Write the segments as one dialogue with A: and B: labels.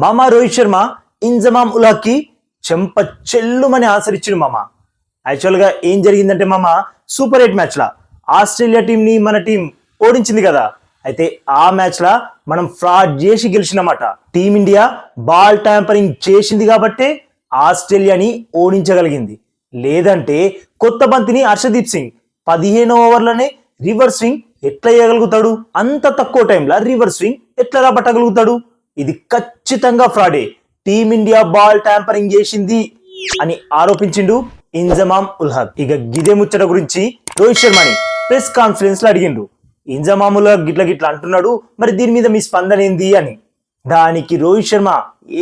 A: మామ రోహిత్ శర్మ ఇంజమాం ఉలాకి చెంప చెల్లుమని ఆన్సర్ మామ. యాక్చువల్గా ఏం జరిగిందంటే మామ సూపర్ ఎయిట్ మ్యాచ్లా ఆస్ట్రేలియా టీంని మన టీం ఓడించింది కదా. అయితే ఆ మ్యాచ్లా మనం ఫ్రాడ్ చేసి గెలిచినమాట. టీమిండియా బాల్ ట్యాంపరింగ్ చేసింది కాబట్టే ఆస్ట్రేలియాని ఓడించగలిగింది. లేదంటే కొత్త బంతిని హర్షదీప్ సింగ్ పదిహేను ఓవర్లనే రివర్స్ స్వింగ్ ఎట్లా వేయగలుగుతాడు అంత తక్కువ టైంలో రివర్స్ స్వింగ్ ఎట్లా రాబట్టగలుగుతాడు? ఇది ఖచ్చితంగా ఫ్రాడే. టీమిండియా బాల్ ట్యాంపరింగ్ చేసింది అని ఆరోపించిండు ఇంజమాం ఉల్హక్. ఇక గిదే ముచ్చట గురించి రోహిత్ శర్మని ప్రెస్ కాన్ఫరెన్స్లో అడిగిండు. ఇంజమాం ఉల్హక్ గిట్ల గిట్ల అంటున్నాడు మరి దీని మీద మీ స్పందన ఏంది అని. దానికి రోహిత్ శర్మ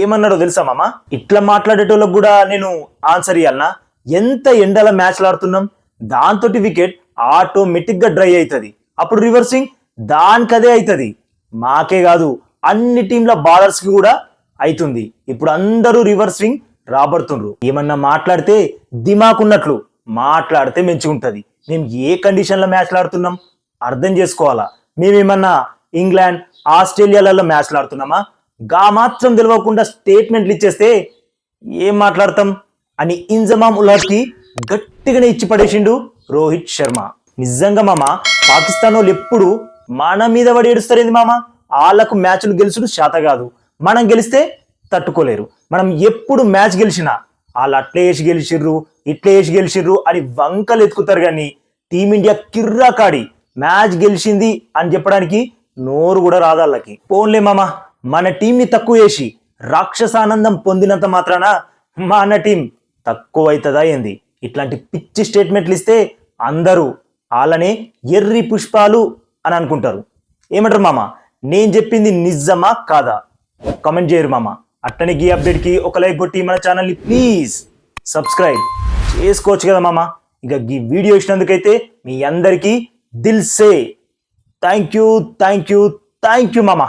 A: ఏమన్నాడో తెలుసా మామ? ఇట్లా మాట్లాడేటోళ్ళకు కూడా నేను ఆన్సర్ ఇవ్వాలనా ఎంత ఎండల మ్యాచ్లు ఆడుతున్నాం? దాంతో వికెట్ ఆటోమేటిక్గా డ్రై అవుతుంది. అప్పుడు రివర్సింగ్ దానికదే అవుతుంది. మాకే కాదు అన్ని టీంల బౌలర్స్కి కూడా అవుతుంది ఇప్పుడు అందరూ రివర్స్ స్వింగ్ రాబడుతుండ్రు. ఏమన్నా మాట్లాడితే దిమాకున్నట్లు మాట్లాడితే మంచిగుంటుంది. మేము ఏ కండిషన్లో మ్యాచ్లు ఆడుతున్నాం అర్థం చేసుకోవాలా? మేమేమన్నా ఇంగ్లాండ్ ఆస్ట్రేలియాలలో మ్యాచ్లు ఆడుతున్నామా? గా మాత్రం తెలియకుండా స్టేట్మెంట్లు ఇచ్చేస్తే ఏం మాట్లాడతాం? అని ఇంజమామ్ ఉల్లాస్కి గట్టిగానే ఇచ్చి పడేసిండు రోహిత్ శర్మ. నిజంగా మామ పాకిస్తాన్ వాళ్ళు ఎప్పుడు మన మీద పడి ఏడుస్తారేంది మామ? వాళ్ళకు మ్యాచ్లు గెలుచుడు శాత కాదు. మనం గెలిస్తే తట్టుకోలేరు. మనం ఎప్పుడు మ్యాచ్ గెలిచినా వాళ్ళు అట్లే వేసి గెలిచిర్రు ఇట్లే వేసి గెలిచిర్రు అని వంకలు ఎత్తుకుతారు కానీ టీమిండియా కిర్రా కాడి మ్యాచ్ గెలిచింది అని చెప్పడానికి నోరు కూడా రాదు వాళ్ళకి పోన్లే మామ మన టీంని తక్కువ వేసి రాక్షసానందం పొందినంత మాత్రాన మన టీం తక్కువ అవుతుందా ఏంది? ఇట్లాంటి పిచ్చి స్టేట్మెంట్లు ఇస్తే అందరూ వాళ్ళనే ఎర్రి పుష్పాలు అని అనుకుంటారు. ఏమంటారు మామ? నేను చెప్పింది నిజమా కాదా? కమెంట్ చేయరు మామ. అట్టని గీ అప్డేట్కి ఒక లైక్ కొట్టి మన ఛానల్ని ప్లీజ్ సబ్స్క్రైబ్ చేసుకోవచ్చు కదా మామ. ఇక ఈ వీడియో ఇచ్చినందుకైతే మీ అందరికీ దిల్ సే. Thank you thank you thank you మామ.